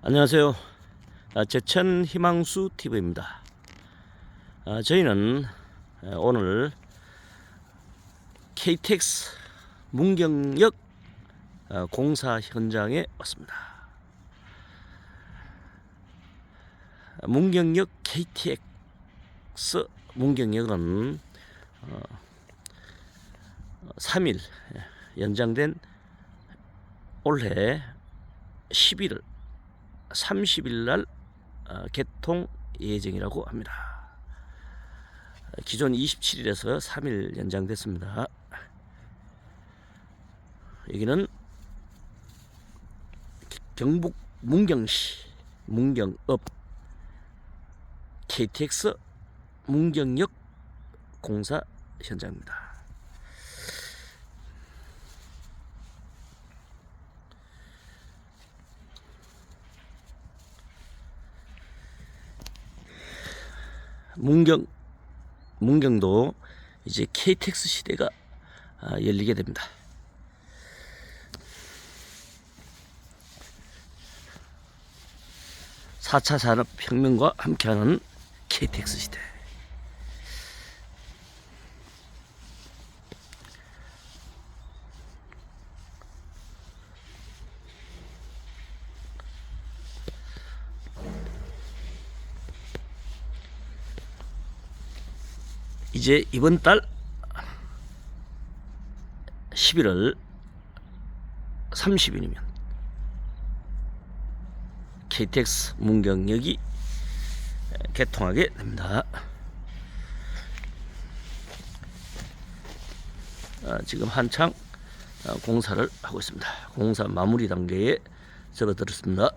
안녕하세요. 아, 제천 희망수 TV입니다. 아, 저희는 에, 오늘 KTX 문경역 아, 공사 현장에 왔습니다. 아, 문경역 KTX 문경역은 어, 3일 연장된 올해 11월 30일 날 어, 개통 예정이라고 합니다. 어, 기존 27일에서 3일 연장됐습니다. 여기는 경북 문경시 문경읍 KTX 문경역 공사 현장입니다. 문경 문경도 이제 KTX 시대가 아, 열리게 됩니다. 사차 산업혁명과 함께하는 KTX 시대. 이제 이번 달 11월 30일이면 KTX 문경역이 개통하게 됩니다. 아, 지금 한창 아, 공사를 하고 있습니다. 공사 마무리 단계에 접어들었습니다.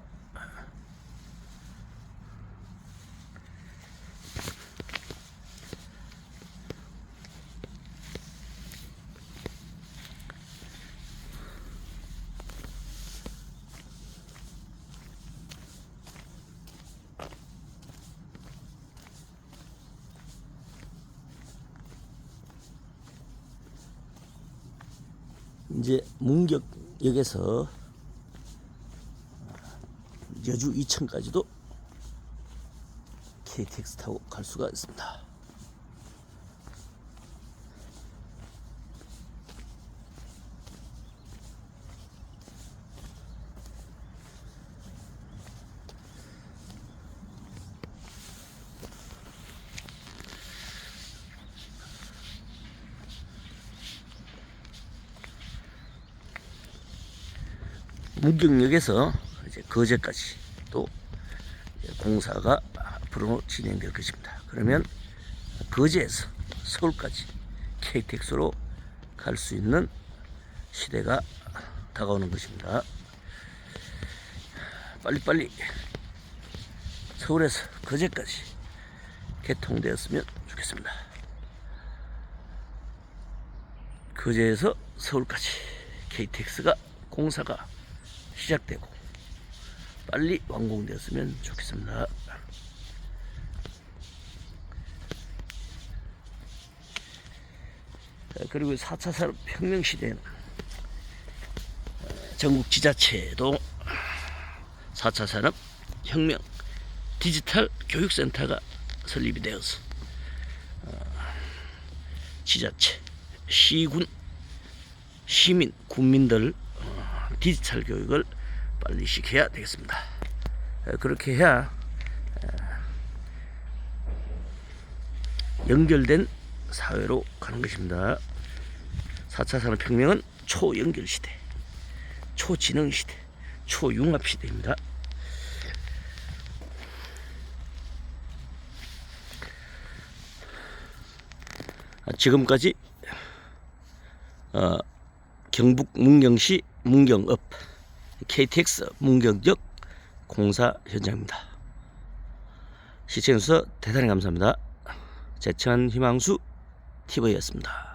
이제 문격역에서 여주 이천까지도 KTX 타고 갈 수가 있습니다. 문경역에서 이제 거제까지 또 공사가 앞으로 진행될 것입니다. 그러면 거제에서 서울까지 KTX로 갈 수 있는 시대가 다가오는 것입니다. 빨리빨리 서울에서 거제까지 개통되었으면 좋겠습니다. 거제에서 서울까지 KTX가 공사가 시작되고 빨리 완공되었으면 좋겠습니다. 자, 그리고 4차 산업혁명 시대에는 어, 전국 지자체도 4차 산업혁명 디지털 교육센터가 설립이 되어서 어, 지자체, 시군, 시민, 국민들 어, 디지털 교육을 빨리 시켜야 되겠습니다. 어, 그렇게 해야 어, 연결된 사회로 가는 것입니다. 4차 산업혁명은 초연결 시대, 초지능 시대, 초융합 시대입니다. 아, 지금까지 어, 경북 문경시 문경읍 KTX 문경역 공사 현장입니다. 시청해주셔서 대단히 감사합니다. 제천 희망수 TV였습니다.